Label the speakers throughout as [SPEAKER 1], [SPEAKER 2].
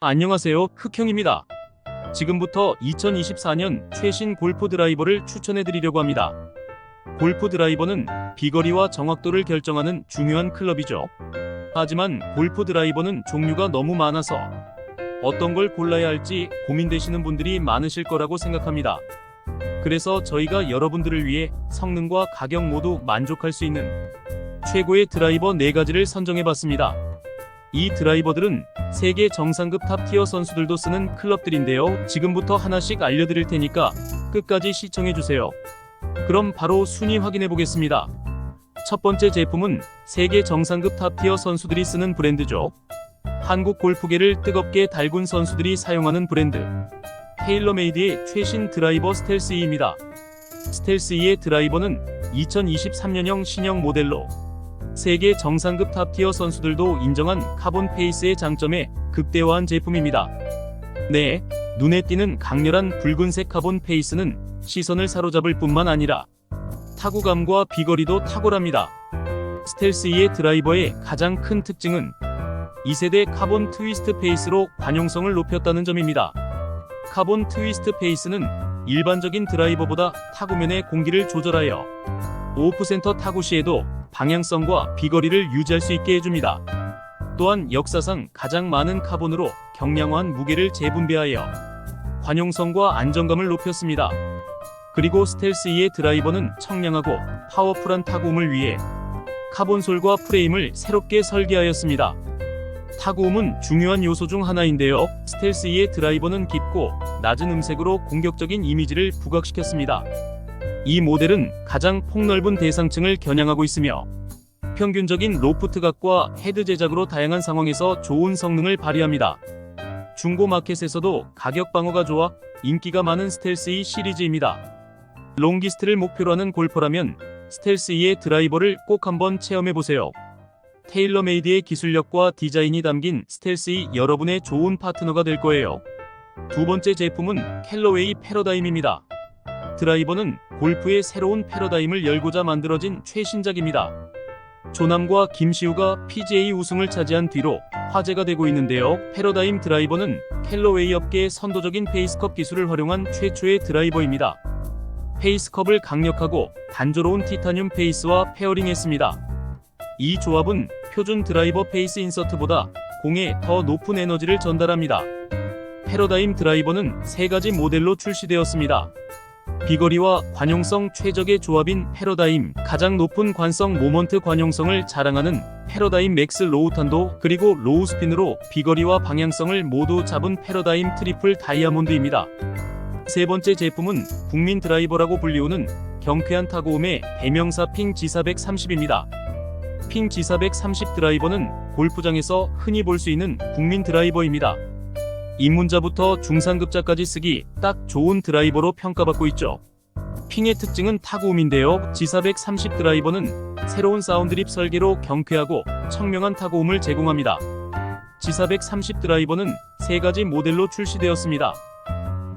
[SPEAKER 1] 안녕하세요. 흑형입니다. 지금부터 2024년 최신 골프 드라이버를 추천해 드리려고 합니다. 골프 드라이버는 비거리와 정확도를 결정하는 중요한 클럽이죠. 하지만 골프 드라이버는 종류가 너무 많아서 어떤 걸 골라야 할지 고민되시는 분들이 많으실 거라고 생각합니다. 그래서 저희가 여러분들을 위해 성능과 가격 모두 만족할 수 있는 최고의 드라이버 4가지를 선정해 봤습니다. 이 드라이버들은 세계 정상급 탑티어 선수들도 쓰는 클럽들인데요. 지금부터 하나씩 알려드릴 테니까 끝까지 시청해주세요. 그럼 바로 순위 확인해 보겠습니다. 첫 번째 제품은 세계 정상급 탑티어 선수들이 쓰는 브랜드죠. 한국 골프계를 뜨겁게 달군 선수들이 사용하는 브랜드. 테일러메이드의 최신 드라이버 스텔스 E입니다. 스텔스 E의 드라이버는 2023년형 신형 모델로 세계 정상급 탑티어 선수들도 인정한 카본 페이스의 장점에 극대화한 제품입니다. 네, 눈에 띄는 강렬한 붉은색 카본 페이스는 시선을 사로잡을 뿐만 아니라 타구감과 비거리도 탁월합니다. 스텔스 2의 드라이버의 가장 큰 특징은 2세대 카본 트위스트 페이스로 관용성을 높였다는 점입니다. 카본 트위스트 페이스는 일반적인 드라이버보다 타구면의 공기를 조절하여 오프센터 타구 시에도 방향성과 비거리를 유지할 수 있게 해줍니다. 또한 역사상 가장 많은 카본으로 경량화한 무게를 재분배하여 관용성과 안정감을 높였습니다. 그리고 스텔스 2의 드라이버는 청량하고 파워풀한 타구음을 위해 카본솔과 프레임을 새롭게 설계하였습니다. 타구음은 중요한 요소 중 하나인데요. 스텔스 2의 드라이버는 깊고 낮은 음색으로 공격적인 이미지를 부각시켰습니다. 이 모델은 가장 폭넓은 대상층을 겨냥하고 있으며 평균적인 로프트 각과 헤드 제작으로 다양한 상황에서 좋은 성능을 발휘합니다. 중고 마켓에서도 가격 방어가 좋아 인기가 많은 스텔스 2 시리즈입니다. 롱기스트를 목표로 하는 골퍼라면 스텔스 2의 드라이버를 꼭 한번 체험해 보세요. 테일러메이드의 기술력과 디자인이 담긴 스텔스 2 여러분의 좋은 파트너가 될 거예요. 두 번째 제품은 캘러웨이 패러다임입니다. 드라이버는 골프의 새로운 패러다임을 열고자 만들어진 최신작입니다. 조남과 김시우가 PGA 우승을 차지한 뒤로 화제가 되고 있는데요. 패러다임 드라이버는 캘러웨이 업계의 선도적인 페이스컵 기술을 활용한 최초의 드라이버입니다. 페이스컵을 강력하고 단조로운 티타늄 페이스와 페어링했습니다. 이 조합은 표준 드라이버 페이스 인서트보다 공에 더 높은 에너지를 전달합니다. 패러다임 드라이버는 세 가지 모델로 출시되었습니다. 비거리와 관용성 최적의 조합인 패러다임, 가장 높은 관성 모먼트 관용성을 자랑하는 패러다임 맥스 로우 탄도, 그리고 로우 스핀으로 비거리와 방향성을 모두 잡은 패러다임 트리플 다이아몬드입니다. 세 번째 제품은 국민 드라이버라고 불리우는 경쾌한 타고음의 대명사 핑 G430입니다. 핑 G430 드라이버는 골프장에서 흔히 볼 수 있는 국민 드라이버입니다. 입문자부터 중상급자까지 쓰기 딱 좋은 드라이버로 평가받고 있죠. 핑의 특징은 타고음인데요. G430 드라이버는 새로운 사운드립 설계로 경쾌하고 청명한 타고음을 제공합니다. G430 드라이버는 세 가지 모델로 출시되었습니다.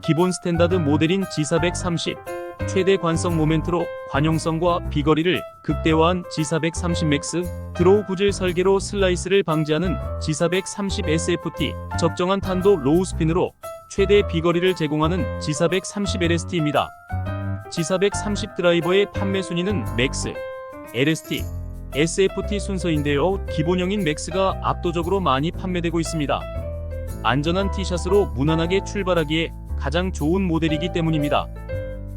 [SPEAKER 1] 기본 스탠다드 모델인 G430, 최대 관성 모멘트로 관용성과 비거리를 극대화한 G430 맥스, 드로우 구질 설계로 슬라이스를 방지하는 G430 SFT, 적정한 탄도 로우 스핀으로 최대 비거리를 제공하는 G430 LST입니다. G430 드라이버의 판매 순위는 맥스, LST, SFT 순서인데요. 기본형인 맥스가 압도적으로 많이 판매되고 있습니다. 안전한 티샷으로 무난하게 출발하기에 가장 좋은 모델이기 때문입니다.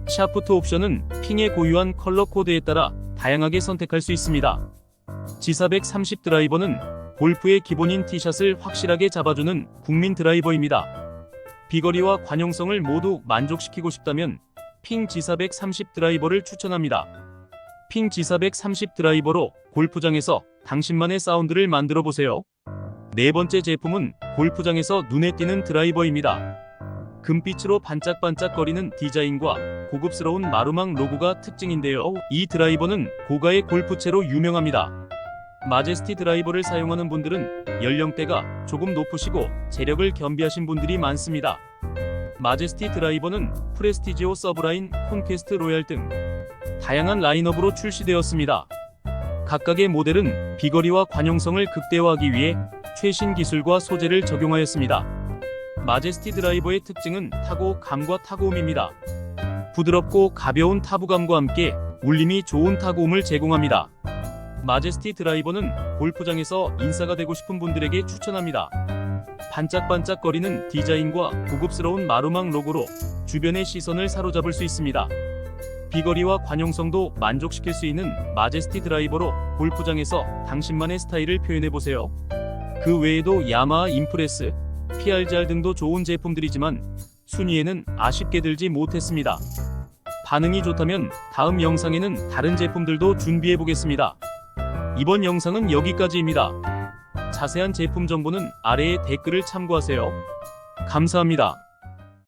[SPEAKER 1] 샤프트 옵션은 핑의 고유한 컬러 코드에 따라 다양하게 선택할 수 있습니다. G430 드라이버는 골프의 기본인 티샷을 확실하게 잡아주는 국민 드라이버입니다. 비거리와 관용성을 모두 만족시키고 싶다면 핑 G430 드라이버를 추천합니다. 핑 G430 드라이버로 골프장에서 당신만의 사운드를 만들어 보세요. 네 번째 제품은 골프장에서 눈에 띄는 드라이버입니다. 금빛으로 반짝반짝거리는 디자인과 고급스러운 마루망 로고가 특징인데요. 이 드라이버는 고가의 골프채로 유명합니다. 마제스티 드라이버를 사용하는 분들은 연령대가 조금 높으시고 재력을 겸비하신 분들이 많습니다. 마제스티 드라이버는 프레스티지오 서브라인, 콘퀘스트 로얄 등 다양한 라인업으로 출시되었습니다. 각각의 모델은 비거리와 관용성을 극대화하기 위해 최신 기술과 소재를 적용하였습니다. 마제스티 드라이버의 특징은 타고 감과 타고움입니다. 부드럽고 가벼운 타부감과 함께 울림이 좋은 타고움을 제공합니다. 마제스티 드라이버는 골프장에서 인싸가 되고 싶은 분들에게 추천합니다. 반짝반짝거리는 디자인과 고급스러운 마루망 로고로 주변의 시선을 사로잡을 수 있습니다. 비거리와 관용성도 만족시킬 수 있는 마제스티 드라이버로 골프장에서 당신만의 스타일을 표현해 보세요. 그 외에도 야마하 임프레스, PRGR 등도 좋은 제품들이지만 순위에는 아쉽게 들지 못했습니다. 반응이 좋다면 다음 영상에는 다른 제품들도 준비해 보겠습니다. 이번 영상은 여기까지입니다. 자세한 제품 정보는 아래의 댓글을 참고하세요. 감사합니다.